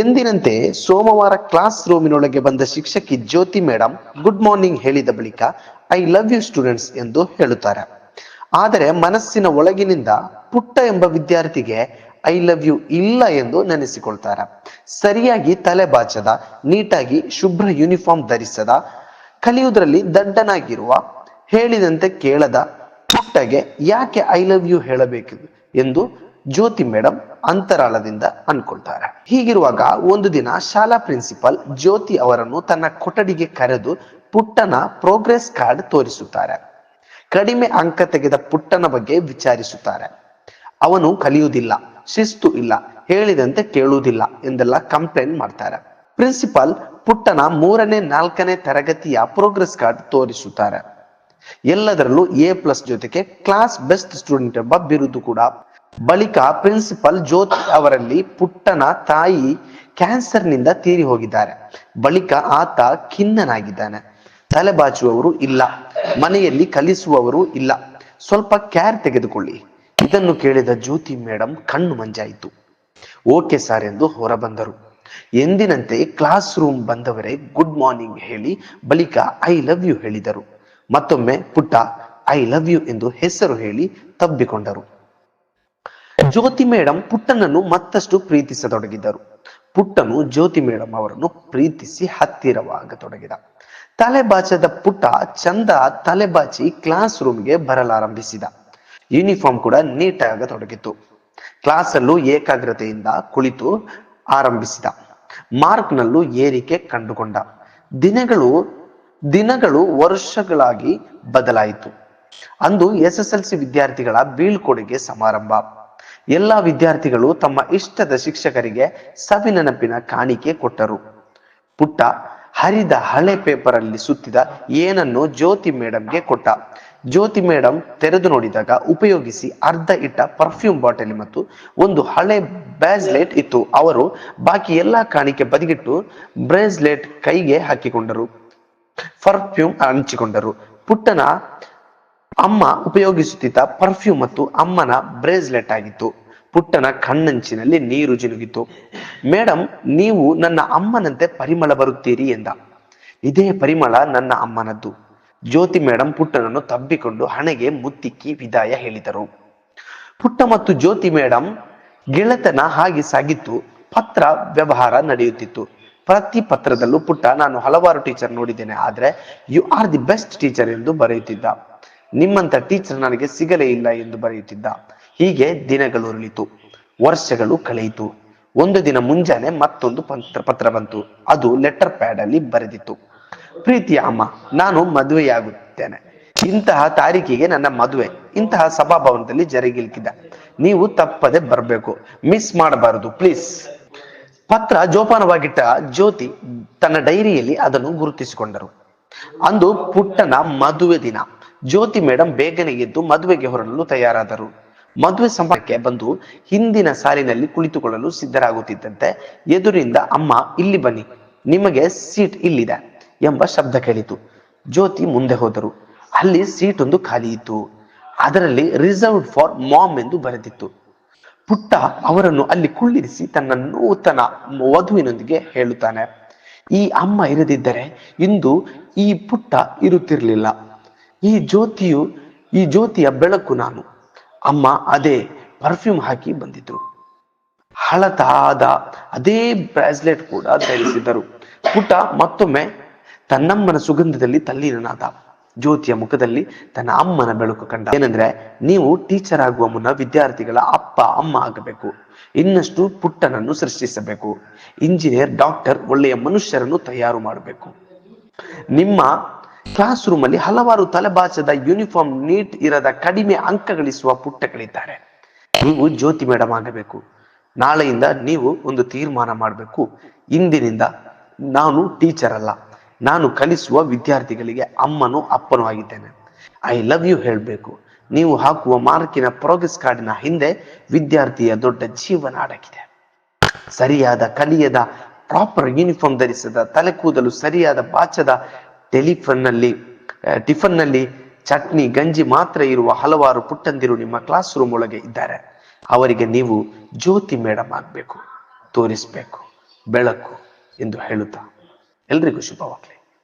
ಎಂದಿನಂತೆ ಸೋಮವಾರ ಕ್ಲಾಸ್ ರೂಮಿನೊಳಗೆ ಬಂದ ಶಿಕ್ಷಕಿ ಜ್ಯೋತಿ ಮೇಡಮ್ ಗುಡ್ ಮಾರ್ನಿಂಗ್ ಹೇಳಿದ ಬಳಿಕ ಐ ಲವ್ ಯು ಸ್ಟೂಡೆಂಟ್ಸ್ ಎಂದು ಹೇಳುತ್ತಾರೆ. ಆದರೆ ಮನಸ್ಸಿನ ಒಳಗಿನಿಂದ ಪುಟ್ಟ ಎಂಬ ವಿದ್ಯಾರ್ಥಿಗೆ ಐ ಲವ್ ಯು ಇಲ್ಲ ಎಂದು ನೆನೆಸಿಕೊಳ್ತಾರೆ. ಸರಿಯಾಗಿ ತಲೆ ಬಾಚದ, ನೀಟಾಗಿ ಶುಭ್ರ ಯೂನಿಫಾರ್ಮ್ ಧರಿಸದ, ಕಲಿಯುವುದರಲ್ಲಿ ದಡ್ಡನಾಗಿರುವ, ಹೇಳಿದಂತೆ ಕೇಳದ ಪುಟ್ಟಗೆ, ಯಾಕೆ ಐ ಲವ್ ಯು ಹೇಳಬೇಕು ಎಂದು ಜ್ಯೋತಿ ಮೇಡಮ್ ಅಂತರಾಳದಿಂದ ಅನ್ಕೊಳ್ತಾರೆ. ಹೀಗಿರುವಾಗ ಒಂದು ದಿನ ಶಾಲಾ ಪ್ರಿನ್ಸಿಪಲ್ ಜ್ಯೋತಿ ಅವರನ್ನು ತನ್ನ ಕೊಠಡಿಗೆ ಕರೆದು ಪುಟ್ಟನ ಪ್ರೋಗ್ರೆಸ್ ಕಾರ್ಡ್ ತೋರಿಸುತ್ತಾರೆ. ಕಡಿಮೆ ಅಂಕ ತೆಗೆದ ಪುಟ್ಟನ ಬಗ್ಗೆ ವಿಚಾರಿಸುತ್ತಾರೆ. ಅವನು ಕಲಿಯುವುದಿಲ್ಲ, ಶಿಸ್ತು ಇಲ್ಲ, ಹೇಳಿದಂತೆ ಕೇಳುವುದಿಲ್ಲ ಎಂದೆಲ್ಲ ಕಂಪ್ಲೇಂಟ್ ಮಾಡ್ತಾರೆ. ಪ್ರಿನ್ಸಿಪಾಲ್ ಪುಟ್ಟನ ಮೂರನೇ, ನಾಲ್ಕನೇ ತರಗತಿಯ ಪ್ರೋಗ್ರೆಸ್ ಕಾರ್ಡ್ ತೋರಿಸುತ್ತಾರೆ. ಎಲ್ಲದರಲ್ಲೂ ಎ ಪ್ಲಸ್ ಜೊತೆಗೆ ಕ್ಲಾಸ್ ಬೆಸ್ಟ್ ಸ್ಟೂಡೆಂಟ್ ಎಂಬ ಬಿರುದು ಕೂಡ ಬಳಿಕ ಪ್ರಿನ್ಸಿಪಲ್ ಜ್ಯೋತಿ ಅವರಲ್ಲಿ ಪುಟ್ಟನ ತಾಯಿ ಕ್ಯಾನ್ಸರ್ನಿಂದ ತೀರಿ ಹೋಗಿದ್ದಾರೆ ಬಳಿಕ ಆತ ಖಿನ್ನನಾಗಿದ್ದಾನೆ. ತಲೆ ಬಾಚುವವರು ಇಲ್ಲ. ಮನೆಯಲ್ಲಿ ಕಲಿಸುವವರು ಇಲ್ಲ. ಸ್ವಲ್ಪ ಕ್ಯಾರ್ ತೆಗೆದುಕೊಳ್ಳಿ. ಇದನ್ನು ಕೇಳಿದ ಜ್ಯೋತಿ ಮೇಡಮ್ ಕಣ್ಣು ಮಂಜಾಯಿತು. ಓಕೆ ಸರ್ ಎಂದು ಹೊರಬಂದರು. ಎಂದಿನಂತೆ ಕ್ಲಾಸ್ ರೂಮ್ ಬಂದವರೇ ಗುಡ್ ಮಾರ್ನಿಂಗ್ ಹೇಳಿ ಬಳಿಕ ಐ ಲವ್ ಯು ಹೇಳಿದರು. ಮತ್ತೊಮ್ಮೆ ಪುಟ್ಟ ಐ ಲವ್ ಯು ಎಂದು ಹೆಸರು ಹೇಳಿ ತಬ್ಬಿಕೊಂಡರು. ಜ್ಯೋತಿ ಮೇಡಂ ಪುಟ್ಟನನ್ನು ಮತ್ತಷ್ಟು ಪ್ರೀತಿಸತೊಡಗಿದರು. ಪುಟ್ಟನು ಜ್ಯೋತಿ ಮೇಡಂ ಅವರನ್ನು ಪ್ರೀತಿಸಿ ಹತ್ತಿರವಾಗತೊಡಗಿದ. ತಲೆಬಾಚದ ಪುಟ್ಟ ಚಂದ ತಲೆಬಾಚಿ ಕ್ಲಾಸ್ ರೂಮ್ಗೆ ಬರಲಾರಂಭಿಸಿದ. ಯೂನಿಫಾರ್ಮ್ ಕೂಡ ನೀಟ್ ಆಗತೊಡಗಿತು ಕ್ಲಾಸಲ್ಲೂ ಏಕಾಗ್ರತೆಯಿಂದ ಕುಳಿತು ಆರಂಭಿಸಿದ. ಮಾರ್ಕ್ ನಲ್ಲೂ ಏರಿಕೆ ಕಂಡುಕೊಂಡ. ದಿನಗಳು ದಿನಗಳು ವರ್ಷಗಳಾಗಿ ಬದಲಾಯಿತು. ಅಂದು ಎಸ್ ಎಸ್ ಎಲ್ ಸಿ ವಿದ್ಯಾರ್ಥಿಗಳ ಬೀಳ್ಕೊಡುಗೆ ಸಮಾರಂಭ. ಎಲ್ಲಾ ವಿದ್ಯಾರ್ಥಿಗಳು ತಮ್ಮ ಇಷ್ಟದ ಶಿಕ್ಷಕರಿಗೆ ಸವಿನೆನಪಿನ ಕಾಣಿಕೆ ಕೊಟ್ಟರು. ಪುಟ್ಟ ಹರಿದ ಹಳೆ ಪೇಪರ್ ಅಲ್ಲಿ ಸುತ್ತಿದ ಏನನ್ನು ಜ್ಯೋತಿ ಮೇಡಮ್ಗೆ ಕೊಟ್ಟ. ಜ್ಯೋತಿ ಮೇಡಮ್ ತೆರೆದು ನೋಡಿದಾಗ ಉಪಯೋಗಿಸಿ ಅರ್ಧ ಇಟ್ಟ ಪರ್ಫ್ಯೂಮ್ ಬಾಟಲಿ ಮತ್ತು ಒಂದು ಹಳೆ ಬ್ಯಾಸ್ಲೆಟ್ ಇತ್ತು. ಅವರು ಬಾಕಿ ಎಲ್ಲಾ ಕಾಣಿಕೆ ಬದಿಗಿಟ್ಟು ಬ್ರೇಸ್ಲೆಟ್ ಕೈಗೆ ಹಾಕಿಕೊಂಡರು. ಪರ್ಫ್ಯೂಮ್ ಹಂಚಿಕೊಂಡರು. ಪುಟ್ಟನ ಅಮ್ಮ ಉಪಯೋಗಿಸುತ್ತಿದ್ದ ಪರ್ಫ್ಯೂಮ್ ಮತ್ತು ಅಮ್ಮನ ಬ್ರೇಸ್ಲೆಟ್ ಆಗಿತ್ತು. ಪುಟ್ಟನ ಕಣ್ಣಂಚಿನಲ್ಲಿ ನೀರು ಜಿನುಗಿತು ಮೇಡಮ್ ನೀವು ನನ್ನ ಅಮ್ಮನಂತೆ ಪರಿಮಳ ಬರುತ್ತೀರಿ ಎಂದ. ಇದೇ ಪರಿಮಳ ನನ್ನ ಅಮ್ಮನದ್ದು. ಜ್ಯೋತಿ ಮೇಡಮ್ ಪುಟ್ಟನನ್ನು ತಬ್ಬಿಕೊಂಡು ಹಣೆಗೆ ಮುತ್ತಿಕ್ಕಿ ವಿದಾಯ ಹೇಳಿದರು. ಪುಟ್ಟ ಮತ್ತು ಜ್ಯೋತಿ ಮೇಡಮ್ ಗೆಳೆತನ ಹಾಗೆ ಸಾಗಿತ್ತು. ಪತ್ರ ವ್ಯವಹಾರ ನಡೆಯುತ್ತಿತ್ತು. ಪ್ರತಿ ಪತ್ರದಲ್ಲೂ ಪುಟ್ಟ, ನಾನು ಹಲವಾರು ಟೀಚರ್ ನೋಡಿದ್ದೇನೆ, ಆದ್ರೆ you are the best teacher ಎಂದು ಬರೆಯುತ್ತಿದ್ದ. ನಿಮ್ಮಂತ ಟೀಚರ್ ನನಗೆ ಸಿಗಲೇ ಇಲ್ಲ ಎಂದು ಬರೆಯುತ್ತಿದ್ದ. ಹೀಗೆ ದಿನಗಳು ಉರುಳಿತು. ವರ್ಷಗಳು ಕಳೆಯಿತು. ಒಂದು ದಿನ ಮುಂಜಾನೆ ಮತ್ತೊಂದು ಪತ್ರ ಪತ್ರ ಬಂತು. ಅದು ಲೆಟರ್ ಪ್ಯಾಡ್ ಅಲ್ಲಿ ಬರೆದಿತ್ತು. ಪ್ರೀತಿಯ ಅಮ್ಮ, ನಾನು ಮದುವೆಯಾಗುತ್ತೇನೆ. ಇಂತಹ ತಾರೀಕಿಗೆ ನನ್ನ ಮದುವೆ. ಇಂತಹ ಸಭಾಭವನದಲ್ಲಿ ಜರುಗಿಲ್ಕಿದೆ ನೀವು ತಪ್ಪದೆ ಬರಬೇಕು. ಮಿಸ್ ಮಾಡಬಾರದು, ಪ್ಲೀಸ್. ಪತ್ರ ಜೋಪಾನವಾಗಿಟ್ಟ ಜ್ಯೋತಿ ತನ್ನ ಡೈರಿಯಲ್ಲಿ ಅದನ್ನು ಗುರುತಿಸಿಕೊಂಡರು. ಅಂದು ಪುಟ್ಟನ ಮದುವೆ ದಿನ. ಜ್ಯೋತಿ ಮೇಡಮ್ ಬೇಗನೆ ಎದ್ದು ಮದುವೆಗೆ ಹೊರಡಲು ತಯಾರಾದರು. ಮದುವೆ ಸಮಾರಂಭಕ್ಕೆ ಬಂದು ಹಿಂದಿನ ಸಾಲಿನಲ್ಲಿ ಕುಳಿತುಕೊಳ್ಳಲು ಸಿದ್ಧರಾಗುತ್ತಿದ್ದಂತೆ ಎದುರಿಂದ ಅಮ್ಮ, ಇಲ್ಲಿ ಬನ್ನಿ, ನಿಮಗೆ ಸೀಟ್ ಇಲ್ಲಿದೆ ಎಂಬ ಶಬ್ದ ಕೇಳಿತು. ಜ್ಯೋತಿ ಮುಂದೆ ಹೋದರು. ಅಲ್ಲಿ ಸೀಟ್ ಒಂದು ಖಾಲಿ ಇತ್ತು. ಅದರಲ್ಲಿ ರಿಸರ್ವ್ಡ್ ಫಾರ್ ಮಾಮ್ ಎಂದು ಬರೆದಿತ್ತು. ಪುಟ್ಟ ಅವರನ್ನು ಅಲ್ಲಿ ಕುಳ್ಳಿರಿಸಿ ತನ್ನ ನೂತನ ವಧುವಿನೊಂದಿಗೆ ಹೇಳುತ್ತಾನೆ. ಈ ಅಮ್ಮ ಇರದಿದ್ದರೆ ಇಂದು ಈ ಪುಟ್ಟ ಇರುತ್ತಿರಲಿಲ್ಲ. ಈ ಜ್ಯೋತಿಯು, ಈ ಜ್ಯೋತಿಯ ಬೆಳಕು ನಾನು. ಅಮ್ಮ ಅದೇ ಪರ್ಫ್ಯೂಮ್ ಹಾಕಿ ಬಂದಿದ್ರು. ಹಳತಾದ ಅದೇ ಬ್ರಾಸ್ಲೆಟ್ ಕೂಡ ಧರಿಸಿದರು ಪುಟ ಮತ್ತೊಮ್ಮೆ ತನ್ನಮ್ಮನ ಸುಗಂಧದಲ್ಲಿ ತಲ್ಲೀನನಾದ. ಜ್ಯೋತಿಯ ಮುಖದಲ್ಲಿ ತನ್ನ ಅಮ್ಮನ ಬೆಳಕು ಕಂಡ. ಏನಂದ್ರೆ ನೀವು ಟೀಚರ್ ಆಗುವ ಮುನ್ನ ವಿದ್ಯಾರ್ಥಿಗಳ ಅಪ್ಪ, ಅಮ್ಮ ಆಗಬೇಕು. ಇನ್ನಷ್ಟು ಪುಟ್ಟನನ್ನು ಸೃಷ್ಟಿಸಬೇಕು. ಇಂಜಿನಿಯರ್ ಡಾಕ್ಟರ್ ಒಳ್ಳೆಯ ಮನುಷ್ಯರನ್ನು ತಯಾರು ಮಾಡಬೇಕು. ನಿಮ್ಮ ಕ್ಲಾಸ್ ರೂಮ್ ಅಲ್ಲಿ ಹಲವಾರು ತಲೆಬಾಚದ ಯೂನಿಫಾರ್ಮ್ ನೀಟ್ ಇರದ ಕಡಿಮೆ ಅಂಕ ಗಳಿಸುವ ಪುಟ್ಟಗಳಿದ್ದಾರೆ. ನೀವು ಜ್ಯೋತಿ ಮೇಡಮ್ ಆಗಬೇಕು. ನಾಳೆಯಿಂದ ನೀವು ಒಂದು ತೀರ್ಮಾನ ಮಾಡಬೇಕು. ಇಂದಿನಿಂದ ನಾನು ಟೀಚರ್ ಅಲ್ಲ. ನಾನು ಕಲಿಸುವ ವಿದ್ಯಾರ್ಥಿಗಳಿಗೆ ಅಮ್ಮನು ಅಪ್ಪನೂ ಆಗಿದ್ದೇನೆ. ಐ ಲವ್ ಯು ಹೇಳಬೇಕು. ನೀವು ಹಾಕುವ ಮಾರ್ಕಿನ ಪ್ರೋಗ್ರೆಸ್ ಕಾರ್ಡಿನ ಹಿಂದೆ ವಿದ್ಯಾರ್ಥಿಯ ದೊಡ್ಡ ಜೀವನ ಅಡಗಿದೆ. ಸರಿಯಾದ ಕಲಿಯದ ಪ್ರಾಪರ್ ಯೂನಿಫಾರ್ಮ್ ಧರಿಸದ ತಲೆ ಕೂದಲು ಸರಿಯಾದ ಬಾಚದ ಟೆಲಿಫೋನ್ನಲ್ಲಿ ಟಿಫನ್ನಲ್ಲಿ ಚಟ್ನಿ, ಗಂಜಿ ಮಾತ್ರ ಇರುವ ಹಲವಾರು ಪುಟ್ಟಂದಿರು ನಿಮ್ಮ ಕ್ಲಾಸ್ ರೂಮ್ ಒಳಗೆ ಇದ್ದಾರೆ. ಅವರಿಗೆ ನೀವು ಜ್ಯೋತಿ ಮೇಡಮ್ ಆಗ್ಬೇಕು, ತೋರಿಸ್ಬೇಕು, ಬೆಳಕು ಎಂದು ಹೇಳುತ್ತಾ. ಎಲ್ರಿಗೂ ಶುಭವಾಗಲಿ.